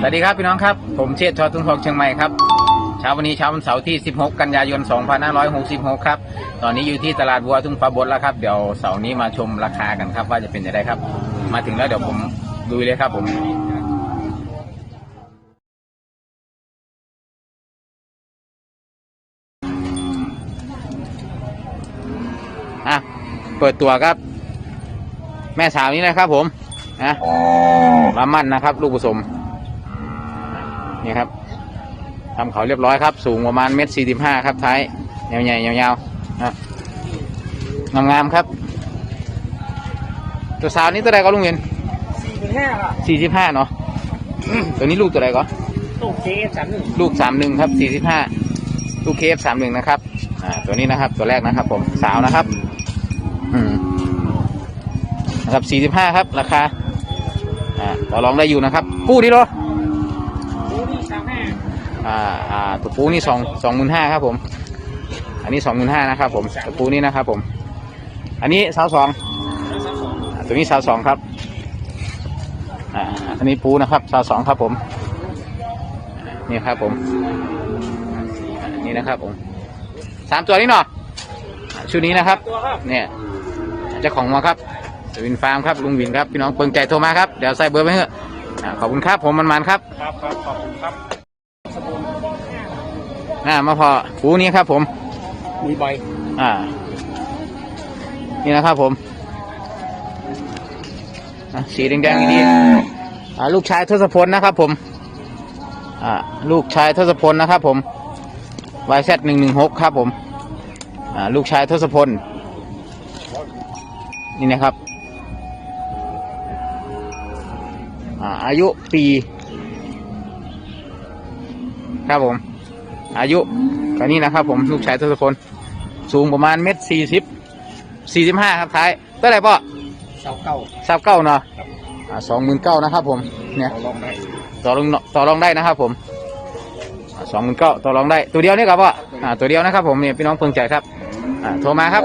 สวัสดีครับพี่น้องครับ ผมเชษฐ์ชอตุนทองเชียงใหม่ครับเช้าวันนี้เช้าวันเสาร์ที่ 16 กันยายน 2566 ครับ ตอนนี้อยู่ที่ตลาดวัวทุ่งฟ้าบดแล้วครับ เดี๋ยวเสาร์นี้มาชมราคากันครับ ว่าจะเป็นยังไงครับ มาถึงแล้วเดี๋ยวผมดูเลยครับผมอะเปิดตัวครับ แม่สาวนี้นะครับผมนะมามั่นนะครับ ลูกผสม นี่ครับทำเขาเรียบร้อยครับ สูงประมาณเมตรสี่สิบห้าครับท้ายยาวใหญ่ยาวๆนะงามๆครับ ตัวสาวนี้ตัวใดก็ลุงเงินสี่หมื่นห้าค่ะสี่สิบห้าเนาะตัวนี้ลูกตัวใดก็ตู้เจสามหนึ่งลูกสามหนึ่งครับสี่สิบห้าลูกเคฟสามหนึ่งนะครับอ่าตัวนี้นะครับ ตัวแรกนะครับ ผมสาวนะครับ อืมนะครับสี่สิบห้าครับ ราคาอ่าต่อรองได้อยู่นะครับ กู้ดีเหรอตู้นี่สามห้า อ่าอ่าตัวปูนี่สองสองหมื่นห้าครับผม อันนี้สองหมื่นห้านะครับผมตัวปูนี่นะครับผม อันนี้สาวสองตัวนี้สาวสองครับอ่าอันนี้ปูนะครับสาวสองครับผม นี่ครับผมนี่นะครับผมสามตัวนี้เนาะอ่าชุดนี้นะครับ เนี่ยเจ้าของมาครับวินฟาร์มครับลุงวินครับพี่น้องเปิงใจโทรมาครับ เดี๋ยวใส่เบอร์ไว้เถอะขอบคุณครับผมมันมันครับ ครับครับขอบคุณครับ น่ามาพอปูนี้ครับ ผมมีใบอ่า นี่นะครับผมอะสีแดงๆดีๆอ่าลูกชายทศพลนะครับ ผม อ่า ลูกชายทศพลนะครับ ผมวายแซหนึ่งหนึ่งหกครับ ผม อ่า ลูกชายทศพล นี่นะครับ อ่า อายุปี ครับผม อายุก็นี่นะครับ ผมลูกชายทศพลสูงประมาณเมตรสี่สิบสี่สิบห้าครับท้ายเท่าไหร่ป่ะเสาเก่าสามเก้าเนาะอ่าสองหมื่นเก้านะครับ ผมเนี่ยเราลองได้ต่อรองต่อรองได้นะครับ ผมสองหมื่นเก้าต่อรองได้ตัวเดียวนี่ครับป่ะอ่าตัวเดียวนะครับ ผมเนี่ยพี่น้องเพิ่งใจครับอ่าโทรมาครับ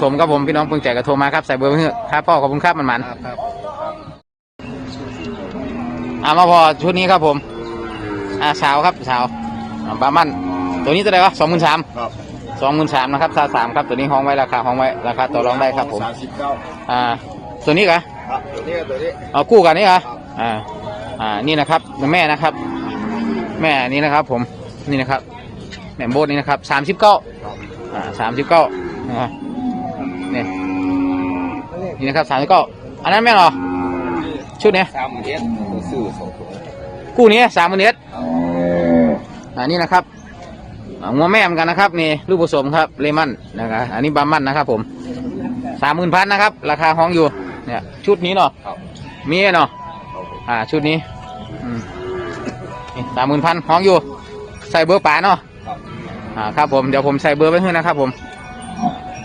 ชมครับผมพี่น้องเพิ่งใจก็โทรมาครับใส่เบอร์ไว้เถอะครับพ่อขอบคุณครับมันมันครับครับอ่ามาพอชุดนี้ครับผม อ่าสาวครับสาว อ่าบามัน ตัวนี้เท่าไหร่วะสองหมื่นสามครับสองหมื่นสามนะครับซาสามครับตัวนี้ห้องไว้ราคาห้องไว้ราคาต่อรองได้ครับผมสามสิบเก้าอ่าตัวนี้กะครับตัวนี้ตัวนี้เอากู้กันนี่กะอ่าอ่านี่นะครับแม่นะครับ แม่นี่นะครับ ผมนี่นะครับแม่โบดนี่นะครับสามสิบเก้าครับอ่าสามสิบเก้านะครับนี่นี่นะครับสามสิบเก้าอันนั้นแม่นเหรอชุดเนี้ยสามหมื่นเอ็ดตัวซื้อสองตัวกู้นี้สามหมื่นเอ็ด อ่านี่นะครับอ่างัวแม่เหมือนกันนะครับนี่ลูกผสมครับเลมันนะครับอันนี้บามันนะครับ ผมสามหมื่นพันนะครับ ราคาห้องอยู่ เนี่ย ชุดนี้เนาะครับมีเนาะอ่า ชุดนี้สามหมื่นพันห้องอยู่ ใส่เบอร์ป่าเนาะครับอ่าครับผมเดี๋ยวผมใส่เบอร์ไว้ให้นะครับ ผม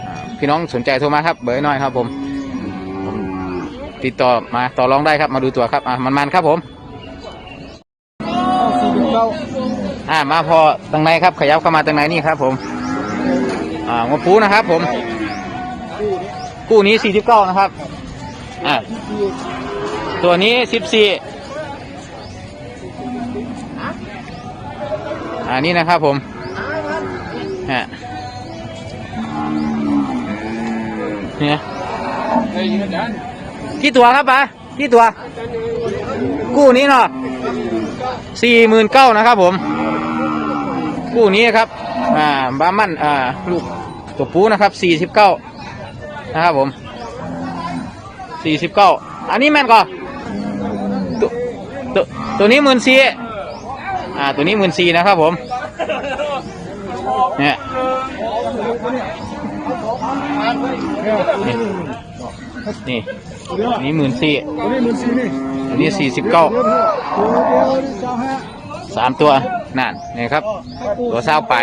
อ่าพี่น้องสนใจโทรมาครับเบอร์น้อยครับผมผม ติดต่อมาต่อรองได้ครับมาดูตัวครับอ่ามันๆครับผม อ่ามาพอตรงไหนครับ ขยับเข้ามาตรงไหนนี่ครับผม อ่างวปูนะครับ ผม กู้นี้สี่สิบเก้านะครับ อ่าตัวนี้สิบสี่อันนี้นะครับผมฮะเนี่ยเฮ้ยยืนยันกี่ตัวครับปะกี่ตัว กู้นี้เนาะสี่หมื่นเก้านะครับผม กู้นี้ครับ อ่าบามันอ่าลูกตัวปูนะครับสี่สิบเก้านะครับผมสี่สิบเก้าอันนี้แม่นก่อนตัวตัวตัวนี้หมื่นสี่อ่าตัวนี้หมื่นสี่นะครับผมเนี่ยนี่นี่หมื่นสี่ตัวนี้หมื่นสี่นี่อันนี้สี่สิบเก้า ตัวเดียวเจ้าฮะสามตัวนั่นนี่ครับ ตัวเศร้าไป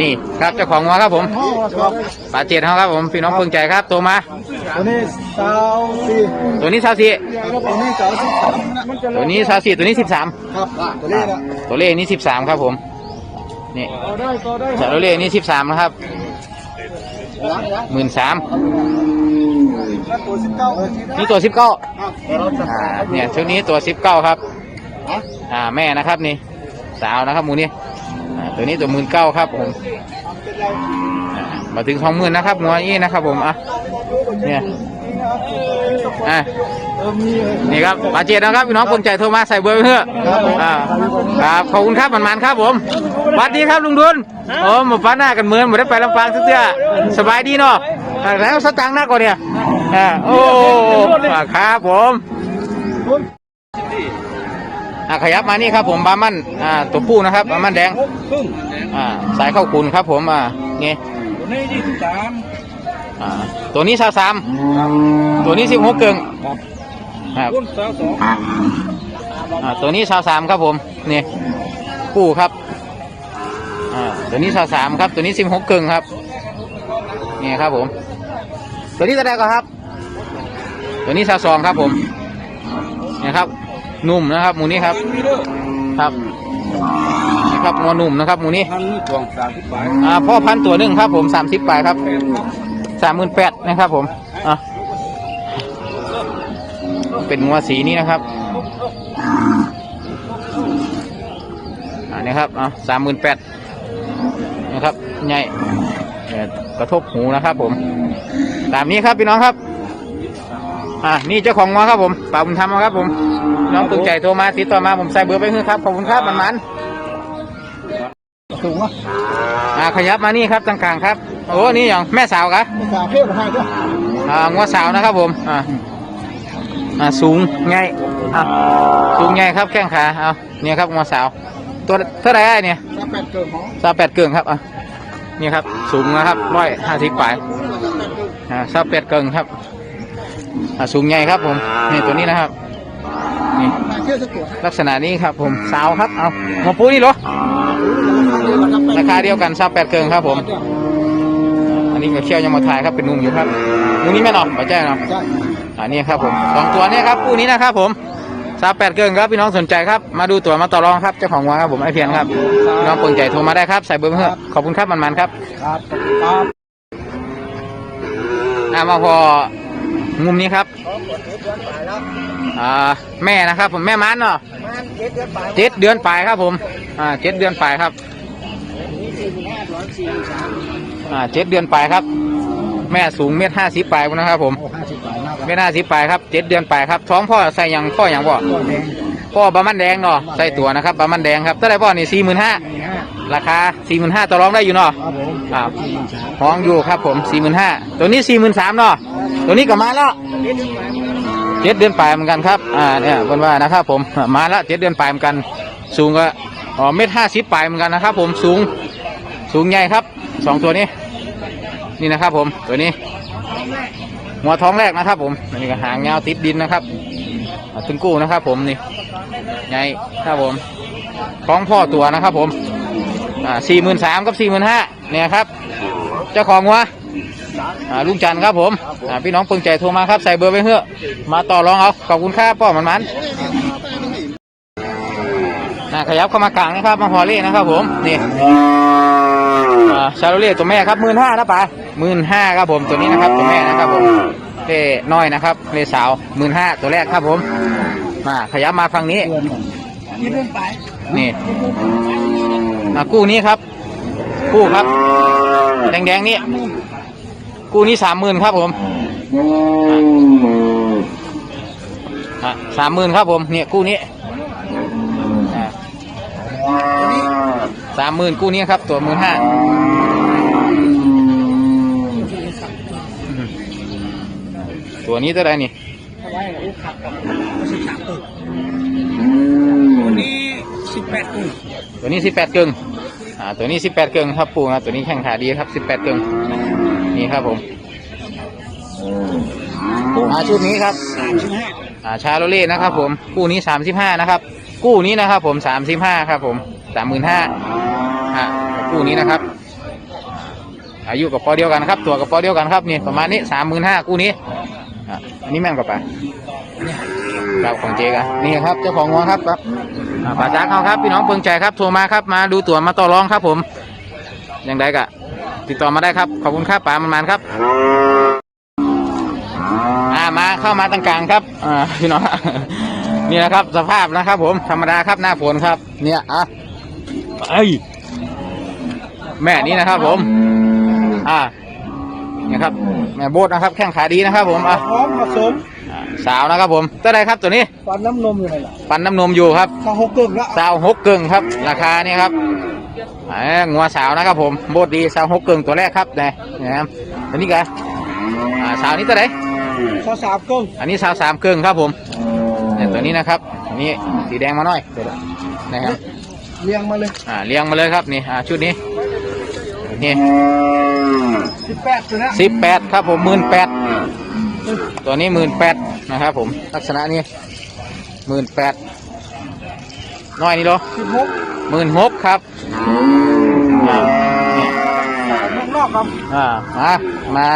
นี่ครับเจ้าของมาครับผมห้องครับปาเจ็ดเขาครับผมพี่น้องเพิ่งใจครับตัวมา ตัวนี้สาวสี่ตัวนี้สาวสี่ตัวนี้สาวสิบสามมันจะตัวนี้สาวสี่ตัวนี้สิบสามครับตัวนี้นะตัวเลขนี้สิบสามครับผมนี่ต่อได้ต่อได้สาวเลขนี้สิบสามนะครับยังยังหมื่นสามตัวสิบเก้านี่ตัวสิบเก้าเราจะอ่าเนี่ยชุดนี้ตัวสิบเก้าครับ อ่าแม่นะครับนี่ สาวนะครับหมูนี่อ่าตัวนี้ตัวหมื่นเก้าครับผมอ่ามาถึงสองหมื่นนะครับงัวนี่นะครับ ผมอะเนี่ยอะเออมีนี่ครับบาดเจ็บนะครับพี่น้องคนใจโทรมาใส่เบอร์ไว้เพื่ออ่าครับขอบคุณครับมันๆครับผมสวัสดีครับลุงดุลโอ้หมาป้าหน้ากันเหมือนหมดได้ไปลำปางเสื้อๆสบายดีเนาะอ่าแล้วสตังค์หน้าก่อนเนี่ยอ่าโอ้อ่าครับผม อ่าขยับมานี่ครับผมบามันอ่าตัวผู้นะครับบามันแดงครึ่งอ่าสายเข้าคุณครับผมอ่านี่ตัวนี้ยี่สิบสามอ่าตัวนี้สาวสามตัวนี้สิบหกเกิงครับรุ่นสาวสองอ่าตัวนี้สาวสามครับผมนี่คู่ครับอ่าตัวนี้สาวสามครับตัวนี้สิบหกเกิงครับนี่ครับผม ตัวนี้ตัวใดก็ครับ ตัวนี้สาวสองครับผมนี่ครับ นุ่มนะครับ หมูนี้ครับมีเด้อครับนี่ครับงอนุ่มนะครับ หมูนี้พันนี่กล่องสามสิบบาทอ่าพ่อพันธุ์ตัวหนึ่งครับ ผมสามสิบปลายครับสามหมื่นแปดนะครับ ผมอะเป็นงัวสีนี้นะครับอันนี้ครับอะสามหมื่นแปดนะครับใหญ่เอ่อกระทบหูนะครับ ผม ตามนี้ครับพี่น้องครับ อ่านี่เจ้าของงัวครับผมป่าบุญธรรมครับผม น้องตึงใจโทรมาติดต่อมาผมใส่เบอร์ไปให้ครับขอบคุณครับมันมันๆสูงอะอ่าขยับมานี่ครับต่างกลางครับโอ้นี่อย่างแม่สาวกะภาษาเพื่อนไทยด้วยอ่างัวสาวนะครับผมอ่าอ่าสูงใหญ่อ่าสูงใหญ่ครับแข้งขาเอาเนี่ยครับงัวสาวตัวเท่าไหร่ไอ้เนี่ยสามแปดเกินของสาวแปดเกิงครับอะนี่ครับสูงนะครับร้อยห้าสิบปลายอ่าสาวแปดเกิงครับอ่าสูงใหญ่ครับผมนี่ตัวนี้นะครับ นี่มาเชื่อสักตัวลักษณะนี้ครับผมสาวครับเอาหัวปูนี่เหรอราคาเดียวกันสาวแปดเกิงครับ ผม อันนี้ก็เขี้ยวยังมาถ่ายครับเป็นนุ่มอยู่ครับนุ่มนี้แม่นอนปัจจัยเนาะใช่อันนี้ครับผมสองตัวเนี้ครับคู่นี้นะครับ ผมสาวแปดเกินครับพี่น้องสนใจครับมาดูตัวมาต่อรองครับเจ้าของวัวครับผมไอเพียนครับพี่น้องเปิงใจโทรมาได้ครับใส่เบอร์มาเถอะขอบคุณครับมันๆครับครับครับอ่ามาพอมุมนี้ครับ อ่าแม่นะครับ ผมแม่มันเนาะมันเจ็ดเดือนไปเจ็ดเดือนปลายครับ ผมอ่าเจ็ดเดือนปลายครับนี่สี่หมื่นห้าร้อยสี่สิบสามอ่าเจ็ดเดือนปลายครับ แม่สูงเมตรห้าสิบปลายนะครับ ผมโอ้ห้าสิบบาทมากเมตรห้าสิบปลายครับเจ็ดเดือนปลายครับ ท้องพ่อใส่หยังพ่อหยังบ่ตัวแดงพ่อบะมันแดงเนาะใส่ตัวนะครับบะมันแดงครับเท่าไหรพ่อนี่สี่หมื่นห้าสี่ห้าราคาสี่หมื่นห้าต่อรองได้อยู่เนาะครับผมครับสี่หมื่นสามห้องอยู่ครับผมสี่หมื่นห้าตัวนี้สี่หมื่นสามเนาะตัวนี้ก็มาแล้ว เจ็ดเดือนปลายเหมือนกันครับ อ่าเนี่ยเพิ่นว่านะครับผมมาแล้วเจ็ดเดือนปลายเหมือนกัน สูงก็อ๋อเมตรห้าสิบปลายเหมือนกันนะครับ ผมสูงสูงใหญ่ครับสองตัวนี้ นี่นะครับ ผมตัวนี้หัวท้องแรกนะครับ ผมนนี้ก็หางยาวติดดินนะครับอ่าถึงกู้นะครับ ผมนี่ใหญ่ครับผมท้องพ่อตัวนะครับ ผมอ่าสี่หมื่นสามกับสี่หมื่นห้าเนี่ยครับ เจ้าของวัว อ่าลุงจันทร์ครับผมอ่าพี่น้องเพิ่งใจโทรมาครับใส่เบอร์ไปเถอมาต่อรองเอาขอบคุณครับป้อมันมันอ่าขยับเข้ามากลางนะครับมาฮอลเล่นะครับผมนี่อ่าชาโลเล่ตัวแม่ครับหมื่นห้านะป่าหมื่นห้าครับผมตัวนี้นะครับตัวแม่นะครับผมเล่น้อยนะครับเล่สาวหมื่นห้าตัวแรกครับผมมาขยับมาฝั่งนี้เดือนก่อนยี่เดือนไปนี่อ่ากู้นี้ครับกู้ครับแดงๆนี่ กู้นี้สามหมื่นครับผมสามหมื่นครับผมเนี่ยกู้นี้สามหมื่นกู้นี้ครับ ตัวหมื่นห้าตัวนี้เท่าไหรนี่เอาไว้โอ้ขับกับสิบสามตัวตัวนี้สิบแปดตัวตัวนี้สิบแปดกึ่งอ่าตัวนี้สิบแปดกึ่งครับปูนะตัวนี้แข่งขาดีครับสิบแปดกึ่ง นี่ครับผมอ่าชุดนี้ครับสามสิบห้าอ่าชาโรเล่นะครับ ผมกู้นี้สามสิบห้านะครับกู้นี้นะครับ ผมสามสิบห้าครับ ผมสามหมื่นห้าอ่ากู้นี้นะครับ อายุกับปอเดียวกันครับ ตัวกับปอเดียวกันครับนี่ประมาณนี้สามหมื่นห้ากู้นี้อ่าอันนี้แม่งกับปะครับของเจกันนี่ครับเจ้าของงัวครับครับอ่าปาจากเขาครับพี่น้องเพิงใจครับโทรมาครับมาดูตั๋วมาต่อรองครับ ผมยังไงกะ ติดต่อมาได้ครับ ขอบคุณครับป๋ามันมันครับ อ่ามาเข้ามาตรงกลางครับ อ่าพี่น้องนี่นะครับ สภาพนะครับ ผมธรรมดาครับหน้าฝนครับ เนี่ยอะไอยแม่นี้นะครับ ผม อ่าเนี่ยครับ แม่โบดนะครับ แข้งขาดีนะครับ ผมอะพร้อมผสมอ่าสาวนะครับผมตัวใดครับตัวนี้ฟันน้ำนมอยู่ไหนล่ะปันน้ำนมอยู่ครับข้าวหกกึ่งละสาวหกกึ่งครับ ราคานี่ครับอ่า งัวสาวนะครับผมโบดดีสาวหกกึ่งตัวแรกครับเนี่ยนะครับตัวนี้กันอ่าสาวนี้ตัวไหนข้าวสามกึ่งอันนี้สาวสามกึ่งครับผมเนี่ยตัวนี้นะครับอันนี้สีแดงมาหน่อยนะครับเลี้ยงมาเลยอ่าเลี้ยงมาเลยครับนี่อ่าชุดนี้นี่สิบแปดตัวนะสิบแปดครับผมหมื่นแปดตัวนี้หมื่นแปดนะครับผมลักษณะนี้หมื่นแปด น้อยนี่เหรอสิบหกหมื่นหกครับอ่านี่ข้างนอกครับอ่ามามา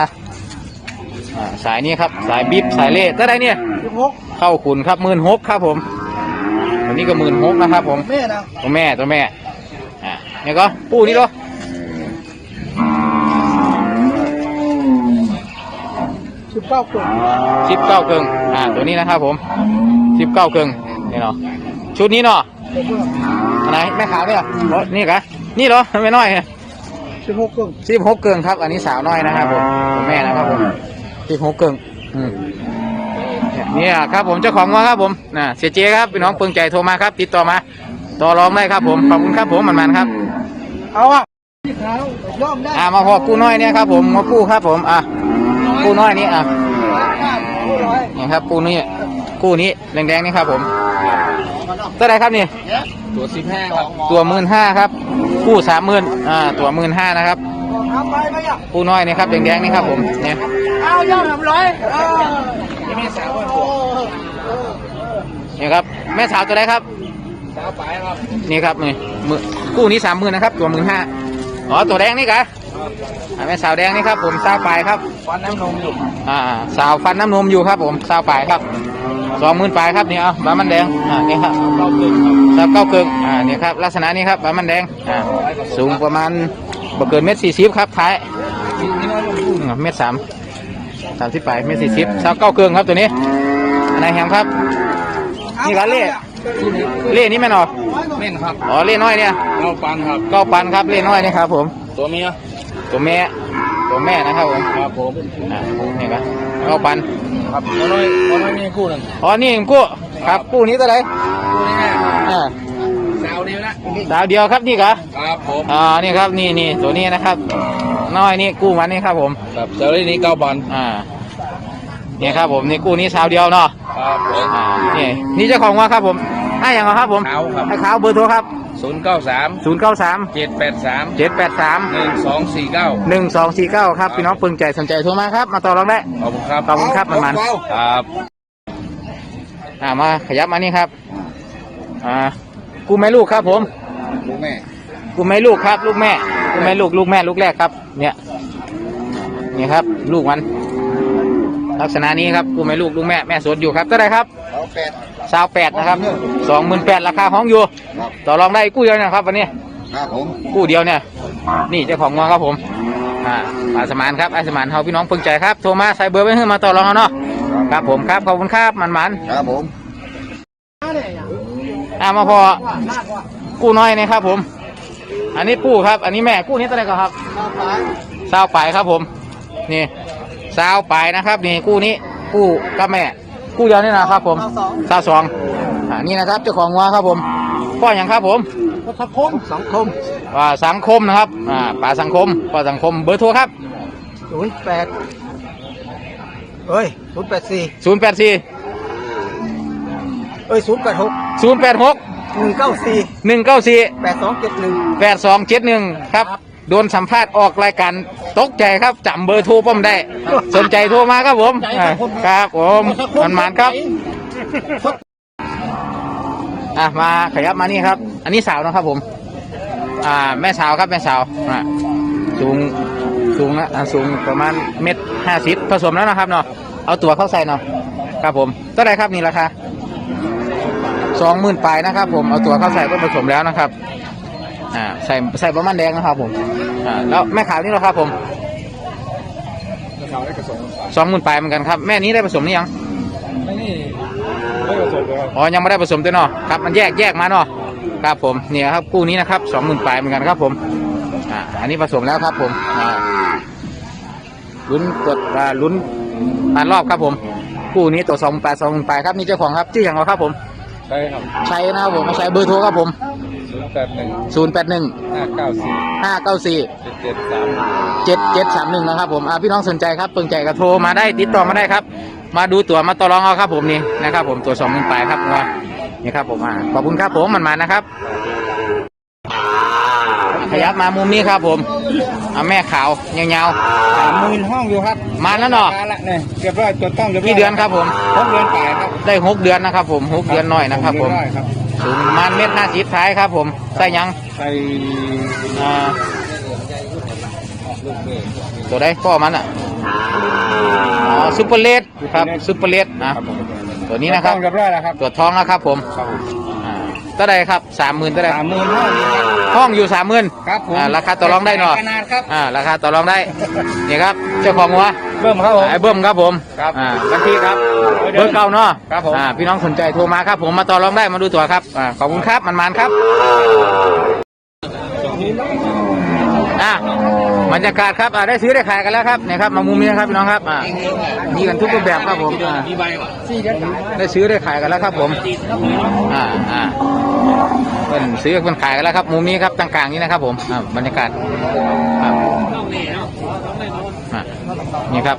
อ่าสายนี้ครับสายบิ๊บสายเล่ตัวใดเนี่ยสิบหกเข้าขุนครับหมื่นหกครับผมตัวนี้ก็หมื่นหกนะครับ ผมแม่นะตัวแม่ตัวแม่อ่าเนี่ยก็ปูนี่เหรอสิบเก้ากึ่งสิบเก้าเกิงอ่าตัวนี้นะครับผมสิบเก้าเกิงนี่เนาะชุดนี้เนาะเดี๋ยวเพิ่ม อันไหนแม่ขาวเนี่ยโอ้นี่กะนี่เหรอไม่น้อยสิบหกกึ่งสิบหกเกิงครับ อันนี้สาวน้อยนะครับผมตัวแม่นะครับผมสิบหกเกิงอืมเนี่ยครับผมเจ้าของว่าครับผมน่ะเสียเจครับพี่น้องเปิงใจโทรมาครับ ติดต่อมา ต่อรองได้ครับผมขอบคุณครับผมมันมันๆครับ เอาอะที่ขาวย่อมได้อ่ามาพอกู้น้อยเนี่ยครับผมมากู้ครับผมอะกู้น้อยนี่อะผู้ร้อยนี่ครับกู้นี้กู้นี้แดงๆนี่ครับผม เท่าไหรครับนี่ ตัวสิบห้าครับตัวหมื่นห้าครับกู้สามหมื่นอ่าตัวหมื่นห้านะครับทำไปไหมอะกู้น้อยนี่ครับแดงๆนี่ครับผมเนี่ยเอาย่อมทำร้อยเออไม่สาวตัวนี่ครับแม่สาวตัวไหนครับสาวไปครับนี่ครับนี่มือกู้นี้สามหมื่นนะครับ ตัวหมื่นห้าอ๋อตัวแดงนี่กะอ่า แม่สาวแดงนี่ครับผมสาวปลายครับฟันน้ำนมอยู่อ่าสาวฟันน้ำนมอยู่ครับ ผมสาวปลายครับสองหมื่นปลายครับนี่เอาบามันแดงอ่านี่ครับเราเกินครับสาวเก้าเกิงอ่านี่ครับลักษณะนี้ครับบามันแดงอ่าสูงประมาณบ่เกินเมตรสี่สิบครับท้ายนี่น้อยลงทุนอืมเมตรสามสามสิบปลายเมตรสี่สิบสาวเก้าเกิงครับตัวนี้อันไหนแฮมครับนี่ร้านเล่เล่นี่แม่นอเม่นครับอ๋อเล่น้อยเนี่ยเราปันครับเก้าปันครับเล่น้อยนี่ครับผมตัวเมีย ตัวแม่ตัวแม่นะครับผมครับผมอ่านี่ครับเก้าปันครับตัวน้อยตัวน้อยมีคู่หนึ่งอ๋อนี่กู้ครับกู้นี้ตัวไหนคู่นี้แม่อ่าสาวเดียวนะดาวเดียวครับนี่ครับครับผมอ่านี่ครับนี่นี่ตัวนี้นะครับ น้อยนี่กู้มันนี่ครับผมครับเซลลี่นี้เก้าบอลอ่านี่ครับผมนี่กู้นี้สาวเดียวเนาะครับผมอ่านี่นี่เจ้าของว่าครับผมให้อย่างไรครับผมขาวครับให้ขาวเบอร์โทรครับ ศูนย์เก้าสามศูนย์เก้าสามเจ็ดแปดสามเจ็ดแปดสามหนึ่งสองสี่เก้าหนึ่งสองสี่เก้าครับพี่น้องปึงใจสนใจโทรมาครับ มาต่อรองได้ขอบคุณครับขอบคุณครับมันมันครับอ่ามาขยับมานี่ครับ อ่ากูไม่ลูกครับ ผมลูกแม่กูไม่ลูกครับ ลูกแม่กูไม่ลูกลูกแม่ลูกแรกครับ เนี่ยนี่ครับ ลูกมัน ลักษณะนี้ครับกูไม่ลูกลูกแม่แม่สดอยู่ครับเท่าไหรครับเอาแปด สาวแปดนะครับสองหมื่นแปดราคาห้องอยู่ครับต่อรองได้กู้เดียวนะครับวันนี้ครับผมกู้เดียวเนี่ย นี่เจ้าของงอครับผมอ่าอาสมานครับอาสมานเฮาพี่น้องเพิ่งใจครับโทรมาใส่เบอร์ไว้ให้มาต่อรองเอาเนาะครับผมครับขอบคุณครับมันมันครับผมๆอ่ามาพอกู้น้อยนะครับผม อันนี้ปูครับ อันนี้แม่กู้นี้เท่าไหร่ก่อนครับสาวปลายครับผม นี่สาวปลายนะครับ นี่กู้นี้กู้กับแม่ กู้เดียวนี่นะครับผมสาวสองอ่านี่นะครับเจ้าของงัวครับผมพ่ออย่างครับผมสังคมสังคมอ่าสังคมนะครับอ่าป่าสังคมป่าสังคมเบอร์โทรครับศูนย์แปดเอ้ยศูนย์แปดสี่0 8 4เอ้ยศูนย์แปดหก0 8 6หนึ่งเก้าสี่1 9 4แปดสองเจ็ดหนึ่ง8 2 7 1ครับ โดนสัมภาษณ์ออกรายการตกใจครับจำเบอร์โทรป้อมได้ สนใจโทรมาครับผมอ่าครับผมมันมันๆครับ อะมาขยับมานี่ครับ อันนี้สาวนะครับผม อ่า แม่สาวครับแม่สาวอ่าสูงสูงนะอ่าสูงประมาณเม็ดห้าสิบผสมแล้วนะครับเนาะเอาตัวเข้าใส่เนาะครับผมเท่าไหรครับนี่ราคาสองหมื่นปลายนะครับผมเอาตัวเข้าใส่ก็ผสมแล้วนะครับ อ่าใส่ใส่ประมาณแดงนะครับผมอ่าแล้วแม่ขาวนี่เหราครับผมเขาได้กระสงสองหมื่นปลายเหมือนกันครับแม่นี้ได้ผสมหรือยังไม่นี่ไม่ผสมเลยครับอ๋อยังไม่ได้ผสมตัวเนาะครับมันแยกแยกมาเนาะครับผมเนี่ยครับคู่นี้นะครับสองหมื่นปลายเหมือนกันครับผมอ่าอันนี้ผสมแล้วครับผมอ่าลุ้นกดอ่าลุ้นผ่านรอบครับผมคู่นี้ตัวสองแปดสองปลายครับนี่เจ้าของครับชื่ออย่างไรครับผม ใช่ครับ ใช้นะครับผมใช้เบอร์โทรครับผมศูน ย์แปดหนึ่งศูนย์แปดหนึ่งห้าเก้าสี่ห้าเก้าสี่เจ็ดเจ็ดสามเจ็ดเจ็ดสามหนึ่งนะครับผมอ่าพี่น้องสนใจครับเปิงใจก็โทรมาได้ติดต่อมาได้ครับ มาดูตัวมาต่อรองเอาครับผมนี่นะครับผมตัวสองหมื่นปลายครับว่านี่ครับผมอ่าขอบคุณครับผมมันมานะครับ ขยับมามุมนี้ครับผมอ่าแม่ขาวยาวสามหมื่นห้องอยู่ครับๆมาแล้วเนาะการละเนี่ยเรียบร้อยจดต้องเรียบร้อยกี่เดือนครับผม หกเดือนปลายครับได้หกเดือนนะครับผมหกเดือนน้อยนะครับผมเดือน้อยครับ สูงประมาณเมตรห้าสิบท้ายครับผมใส่หยัง ใส่อ่าตัวได้พ่อมันอะอ๋อซุปเปอร์เลดครับซุปเปอร์เลดนะครับผมตัวนี้นะครับจดต้องเรียบร้อยแล้วครับตัวท้องนะครับผม ครับผมอ่าตัวใดครับสามหมื่นตัวใดสามหมื่นห้องอยู่ครับห้องอยู่สามหมื่นครับผมอ่าราคาต่อรองได้เนาะขนาดครับอ่าราคาต่อรองได้นี่ครับเจ้าของหัวเบิ่มครับผมไอ้เบิ้มครับผมครับอ่าบันทีครับเบอร์เก่าเนาะครับผมอ่าพี่น้องสนใจโทรมาครับผมมาต่อรองได้มาดูตัวครับอ่าขอบคุณครับมันมันๆครับอ่า บรรยากาศครับอ่าได้ซื้อได้ขายกันแล้วครับเนี่ยครับมามุมนี้ครับพี่น้องครับอ่ามีกันทุกรูปแบบครับผมอ่าได้ซื้อได้ขายกันแล้วครับ ผมอ่าอ่าเป็นซื้อเป็นขายกันแล้วครับ มุมนี้ครับต่างกลางนี้นะครับ ผมอ่าบรรยากาศครับนี่ครับ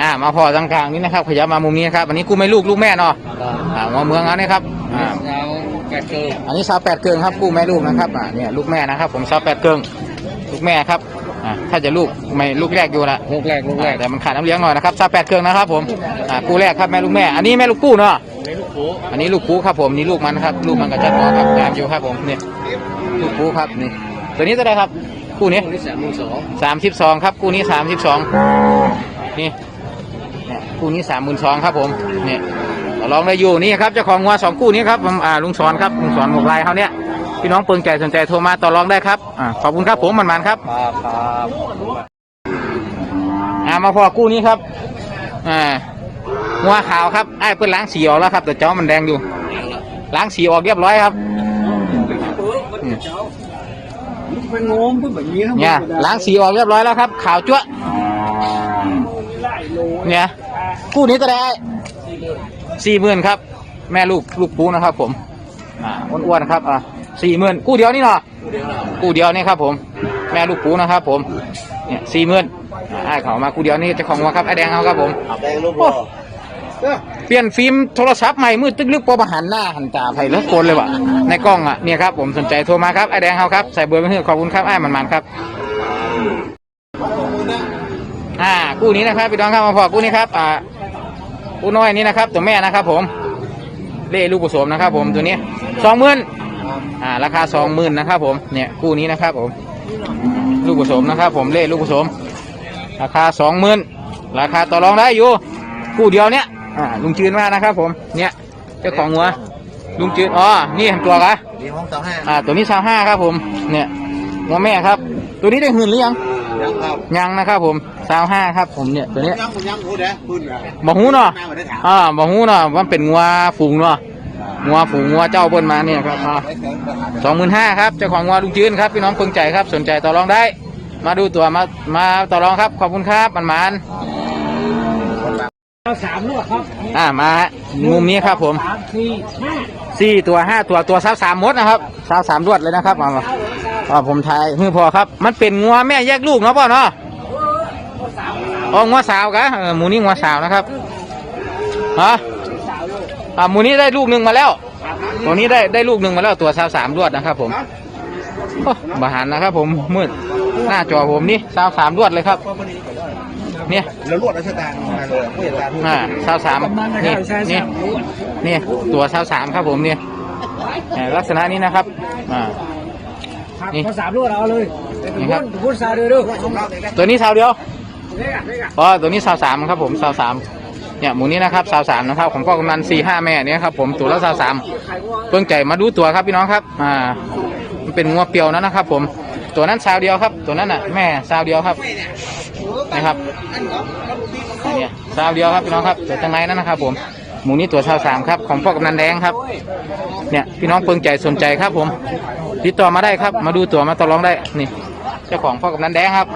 อ่ามาพอต่างกลางนี้นะครับขยับมามุมนี้ครับอันนี้กูไม่ลูกลูกแม่เนาะอ่ามาเมืองเอาเนี่ยครับอ่า แปดเกินอันนี้สาวแปดเกิงครับกู้แม่ลูกนะครับอ่าเนี่ยลูกแม่นะครับ ผมสาวแปดเกิงลูกแม่ครับอ่าถ้าจะลูกไม่ลูกแรกอยู่ละลูกแรกลูกแรกแต่มันขาดน้ำเลี้ยงหน่อยนะครับสาวแปดเกิงนะครับผมอ่ากู้แรกครับแม่ลูกแม่ อันนี้แม่ลูกกู้เนาะในลูกโผอันนี้ลูกปูครับผมนี่ลูกมันครับลูกมันกับจัดหมอครับงามอยู่ครับผมนี่ลูกปูครับนี่ตัวนี้เท่าไหรครับคู่นี้นี่สามหมื่นสองสามสิบสองครับคู่นี้สามสิบสองนี่เนี่ยคู่นี้สามหมื่นสองครับผมนี่ ต่อรองได้อยู่นี่ครับเจ้าของงัวสองคู่นี้ครับผมอ่าลุงสอนครับลุงสอนหมวกลายเขาเนี่ยพี่น้องเปิงใจสนใจโทรมาต่อรองได้ครับอ่าขอบคุณครับผมมันมันๆครับครับครับอ่ามาพอกู้นี้ครับอ่างัวขาวครับไอ้ายเพิ่นล้างสีออกแล้วครับแต่เจ้ามันแดงอยู่ ล้างสีออกเรียบร้อยครับอืมเป็นงมเพื่อแบบนี้ครับเนี่ยล้างสีออกเรียบร้อยแล้วครับ ขาวจั๊วะเนี่ยกู้นี้จะได้ สี่หมื่นครับ แม่ลูกลูกปูนะครับ ผม อ่าอ้วนๆครับอ่าสี่หมื่นกู้เดียวนี่เนาะกู้เดียวนี่ครับ ผม แม่ลูกปูนะครับ ผม เนี่ยสี่หมื่นไอ้ายเขามากู้เดียวนี่เจ้าของวัวครับไอ้แดงเขาครับ ผมแดงลูกพ่อเปลี่ยนฟิล์มโทรศัพท์ใหม่มืดตึกลึกปอประหันหน้าหันตาไผ่เลิกโกนเลยว่ะในกล้องอะเนี่ยครับผมสนใจโทรมาครับไอ้แดงเขาครับใส่เบอร์ไว้ให้ขอบคุณครับไอ้มันมันๆครับอ่ากู้นี้นะครับพี่น้องครับมาพอกู้นี้ครับอ่า กู้น้อยนี้นะครับ ตัวแม่นะครับ ผมเล่ลูกผสมนะครับ ผมตัวนี้สองหมื่นอ่าราคาสองหมื่นนะครับ ผมเนี่ยกู้นี้นะครับ ผม ลูกผสมนะครับ ผมเล่ลูกผสม ราคาสองหมื่นราคาต่อรองได้อยู่กู้เดียวเนี้ยอ่าลุงจืนมานะครับ ผมเนี่ยเจ้าของหัวลุงจืนอ๋อ นี่ตัวกะดีห้องสองห้าอ่า ตัวนี้สาวห้าครับผม เนี่ยหัวแม่ครับ ตัวนี้ได้หื่นหรือยัง ยังครับยังนะครับผมสาวห้าครับผมเนี่ยตัวเนี้ยยังยังพูดนะพูดนะบ่หูเนาะแม่มาได้ถามอ่าบ่หูเนาะว่าเป็นงัวฝูงเนาะงัวฝูงงัวเจ้าเบิ้นมาเนี่ยครับอ่าสองหมื่นห้าครับเจ้าของงัวลุงจืนครับพี่น้องเพิ่งใจครับ สนใจต่อรองได้ มาดูตัวมามาต่อรองครับขอบคุณครับมันมันๆเอาสามลูกครับอ่ามามุมนี้ครับผมสามสี่ห้าสี่ตัวห้าตัวตัวสาวสามมดนะครับสาวสามรวดเลยนะครับมา มาอ่าผมทายฮือพอครับ มันเป็นงัวแม่แยกลูกเนาะพ่อเนาะอ๋องัวสาวกะเออหมูนี่งัวสาวนะครับฮะอ่าหมูนี้ได้ลูกหนึ่งมาแล้ว ตัวนี้ได้ได้ลูกหนึ่งมาแล้วตัวสาวสามรวดนะครับ ผมโอ้บาหันนะครับผมมืดหน้าจอผมนี่สาวสามรวดเลยครับ เนี่ยแล้วลวดราชการมาเลยผู้จัดการอ่าสาวสามนี่นี่นี่ตัวสาวสามครับผมเนี่ยเอ่อลักษณะนี้นะครับอ่า นี่ภาษาลวดเอาเลยนี่ครับพูดซาเดือดตัวนี้สาวเดียวอ๋อตัวนี้สาวสามครับผมสาวสามเนี่ยหมูนี้นะครับสาวสามนะครับของพ่อกำนันสี่ห้าแม่เนี่ยครับผมตัวละสาวสามเพิ่งใจมาดูตัวครับพี่น้องครับอ่ามันเป็นงัวเปรียวนะนะครับ ผมตัวนั้นสาวเดียวครับ ตัวนั้นน่ะแม่สาวเดียวครับนะครับ เนี่ยสาวเดียวครับพี่น้องครับตัวตั้งในนั้นนะครับผม หมูนี้ตัวสาวสามครับ ของพ่อกำนันแดงครับ เนี่ยพี่น้องเปิงใจสนใจครับผม ติดต่อมาได้ครับ มาดูตัวมาต่อรองได้นี่ เจ้าของพ่อกำนันแดงครับ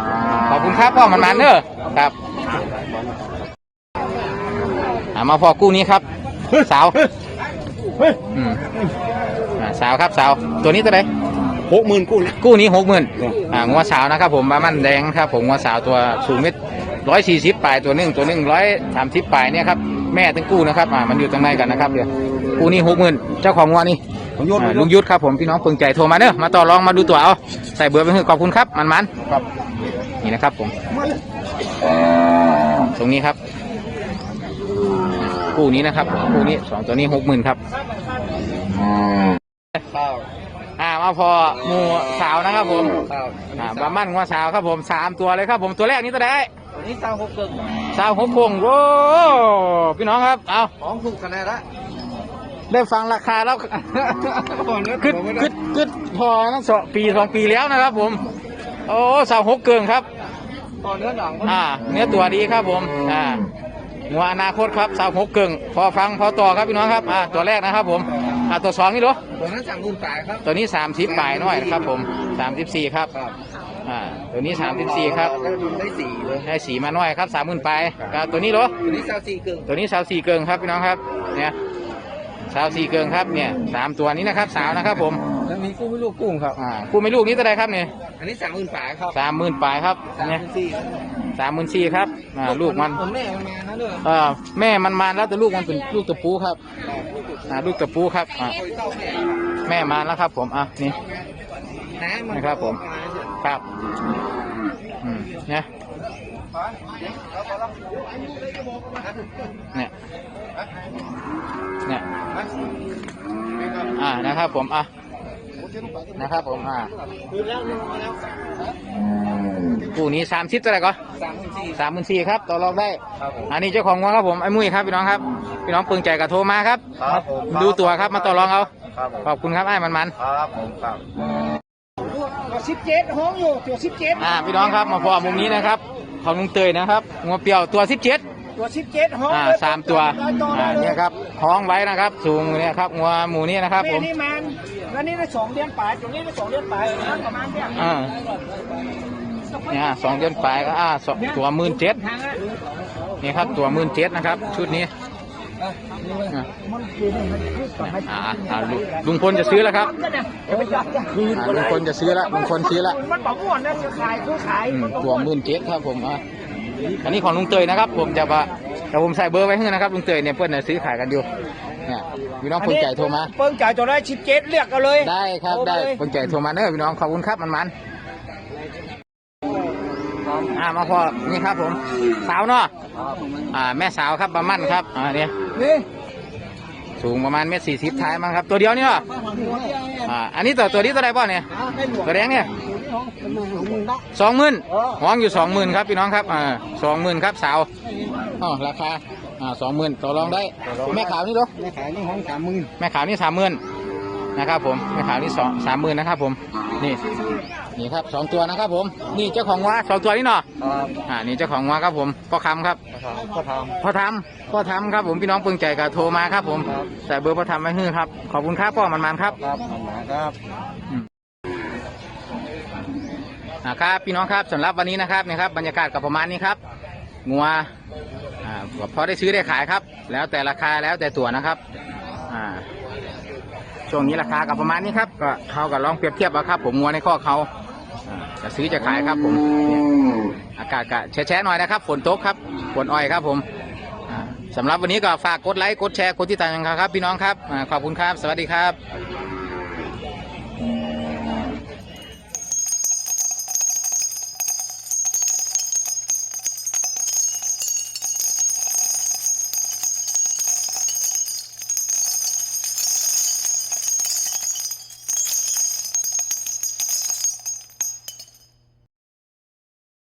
ขอบคุณครับพ่อมันมันๆเนอะครับอ่ามาพอกู้นี้ครับ สาวอืมอ่าสาวครับสาว ตัวนี้ตัวไหนหกหมื่นกู้นะกู้นี้หกหมื่นอ่างัวสาวนะครับผมบามันแดงครับ ผมงัวสาวตัวสูงเมตรร้อยสี่สิบปลายตัวหนึ่งตัวหนึ่งร้อยสามสิบปลายเนี่ยครับ แม่ทั้งกู้นะครับอ่ามันอยู่ตรงในกันนะครับเดี๋ยวกู้นี้หกหมื่นเจ้าของงัวนี่ผมยศอ่าลุงยุทธครับผมพี่น้องเพิ่งใจโทรมาเนอะมาต่อรองมาดูตัวเอาใส่เบอร์ไปให้ขอบคุณครับมันมันครับๆนี่นะครับผมตรงนี้ครับกู้นี้นะครับกู้นี้สองตัวนี้หกหมื่นครับ ข้าวอ่ามาพอหมูสาวนะครับผมข้าวอ่าบามันงัวสาวครับผมสามตัวเลยครับผมตัวแรกนี้ตัวไหนตัวนี้สาวหกเกิน สาวหกพวงโอ้พี่น้องครับ เอาของถูกคะแนนละได้ฟังราคาแล้วคึดคึดคึดพอนั่นสองปีสองปีแล้วนะครับ ผม โอ้สาวหกเกินครับตอนเนื้อหนังอ่า เนื้อตัวดีครับผม อ่าหัวอนาคตครับสาวหกเกิงพอฟังพอต่อครับพี่น้องครับ อ่า ตัวแรกนะครับ ผม อ่า ตัวสองนี่เหรอตัวนั้นสั่งรุ่นตายครับ ตัวนี้สามสิบปลายน้อยนะครับ ผมสามสิบสี่ครับครับ อ่าตัวนี้สามสิบสี่ครับ แล้วดุนได้สี่เลยได้สีมาน้อยครับสามหมื่นปลายอ่าตัวนี้เหรอ ตัวนี้สาวสี่เกินตัวนี้สาวสี่เกิงครับพี่น้องครับ เนี่ยสาวสี่เกิงครับเนี่ยสามตัวนี้นะครับสาวนะครับผมแล้วมีกู้ไม่ลูกกุ้งครับ อ่าคู่ไม่ลูกนี้ตัวใดครับเนี่ยอันนี้สั่งรุ่นตายครับสามหมื่นปลายครับสามเนี่ยพันสี่สามหมื่นสี่ครับอ่าลูกมันผมแม่มันมานะเด้อเออแม่มันมาแล้วแต่ลูกมันเป็นลูกตะปูครับอ่าลูกตะปูครับอ่าโอ้ยเต้าแม่แม่มาแล้วครับผมอะนี่น้ำมันนะครับผม ครับอืมเนี่ยเนี่ยเนี่ยอ่านะครับผมอะนะครับผมอ่าคือแล้วนึงมาแล้วคู่นี้สามสิบเท่าไหร่ก็สามพันสี่สามหมื่นสี่ครับต่อรองได้ครับผมอันนี้เจ้าของวัวครับผมไอ้มุ้ยครับพี่น้องครับพี่น้องเปิงใจกับโทรมาครับครับผมดูตัวครับมาต่อรองเอาครับผมขอบคุณครับไอ้มันมันครับผมครับ ตัวสิบเจ็ดห้องอยู่ตัวสิบเจ็ดๆอ่าพี่น้องครับมาพอมุมนี้นะครับของลุงเตยนะครับงัวเปรียวตัวสิบเจ็ดตัวสิบเจ็ดห้องอ่าสามตัวอ่าเนี่ยครับท้องไว้นะครับ สูงเนี่ยครับงัวหมูนี่นะครับผแม่มนี่มันแล้วนี่ได้สองเดือนปลายตัวนี้ได้สองเดือนปลายนะประมาณเนี้ยอ่าเนี่ยสองเดือนปลายก็อ่าสองตัวหมื่นเจ็ดทางอะนี่ครับตัวหมื่นเจ็ดนะครับ ชุดนี้ อ่ามันคือมันคือก่อนให้อ่าอ่าลุงลุงพลจะซื้อแล้วครับก็เนี่ยจะไปจับจะคืนอ่าลุงพลจะซื้อแล้วลุงพลซื้อแล้วมันบอกว่าน่าจะขายคือขายอืมตัวหมื่นเจ็ดครับผมอะอันนี้ของลุงเตยนะครับ ผมจะว่าแต่ผมใส่เบอร์ไว้ให้นะครับลุงเตยเนี่ยเพื่อนน่ะซื้อขายกันอยู่เนี่ยพี่น้องคนใจโทรมา เปิ้งจ่ายตัวได้สิบเจ็ดเรียกกันเลยได้ครับโทได้มาเลยคนใจโทรมาเนอะพี่น้องขอบคุณครับมันมันอ่ามาพอนี่ครับผม สาวเนาะอ่าแม่สาวครับประมันครับอ่าเนี่ยนี่ สูงประมาณเมตรสี่สิบท้ายมั้งครับ ตัวเดียวนี่เหรออ่าอันนี้ตัวตัวนี้ตัวใดบ้างเนี่ยตัวแดงเนี่ยสองหมื่นห้องอยู่สองหมื่นครับพี่น้องครับอ่าสองหมื่นครับสาวอ๋อราคาอ่าสองหมื่นต่อรองได้ แม่ขาวนี่เหรอไม่ขายนี่ห้องสามหมื่นแม่ขาวนี่สามหมื่น นะครับ ผมแม่ขาวนี่สองสามหมื่นนะครับ ผมนี่นี่ครับสองตัวนะครับ ผม นี่เจ้าของวัวสองตัวนี่เนาะครับอ่านี่เจ้าของวัวครับผมพ่อคำครับก็ทพ่อทำพ่อทำครับ ผมพี่น้องเปิงใจกับโทรมาครับ ผมใส่เบอร์พ่อทำไว้ให้ครับขอบคุณครับพ่อมันมันๆครับำครับผมครับอ่าครับพี่น้องครับสำหรับวันนี้นะครับเนี่ยครับบรรยากาศกับประมาณนี้ครับงัวอ่าพอได้ซื้อได้ขายครับ แล้วแต่ราคาแล้วแต่ตัวนะครับอ่า ช่วงนี้ราคากับประมาณนี้ครับ ก็เขากับลองเปรียบเทียบเอาครับ ผมงัวในข้อเขาอ่าจะซื้อจะขายครับผมเนี่ยอากาศก็แฉะๆหน่อยนะครับ ฝนตกครับฝนอ้อยครับผมอ่าสำหรับวันนี้ก็ฝากกดไลค์กดแชร์กดติดตามกันครับ พี่น้องครับอ่าขอบคุณครับ สวัสดีครับ